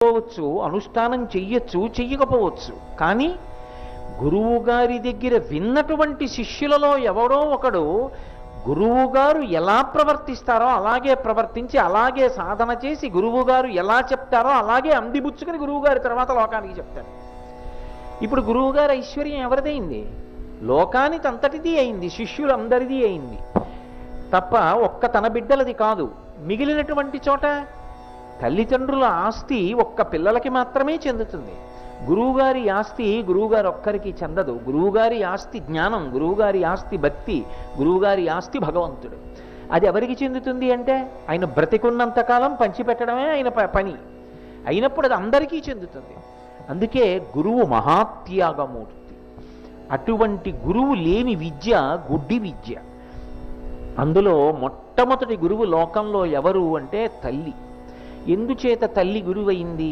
చేసుకోవచ్చు అనుష్ఠానం చెయ్యొచ్చు చెయ్యకపోవచ్చు. కానీ గురువు గారి దగ్గర విన్నటువంటి శిష్యులలో ఎవరో ఒకడు గురువు గారు ఎలా ప్రవర్తిస్తారో అలాగే ప్రవర్తించి అలాగే సాధన చేసి గురువు గారు ఎలా చెప్తారో అలాగే అందిబుచ్చుకుని గురువు గారి తర్వాత లోకానికి చెప్తారు. ఇప్పుడు గురువు గారి ఐశ్వర్యం ఎవరిదైంది? లోకానికి అంతటిది అయింది శిష్యులందరిది అయింది. తప్ప ఒక్క తన బిడ్డలది కాదు. మిగిలినటువంటి చోట తల్లిదండ్రుల ఆస్తి ఒక్క పిల్లలకి మాత్రమే చెందుతుంది. గురువుగారి ఆస్తి గురువుగారు ఒక్కరికి చెందదు. గురువుగారి ఆస్తి జ్ఞానం గురువుగారి ఆస్తి భక్తి గురువుగారి ఆస్తి భగవంతుడు. అది ఎవరికి చెందుతుంది అంటే ఆయన బ్రతికున్నంతకాలం పంచిపెట్టడమే ఆయన ప- పని. అయినప్పుడు అది అందరికీ చెందుతుంది. అందుకే గురువు మహాత్యాగమూర్తి. అటువంటి గురువు లేని విద్య గుడ్డి విద్య. అందులో మొట్టమొదటి గురువు లోకంలో ఎవరు అంటే తల్లి. ఎందుచేత తల్లి గురువైంది?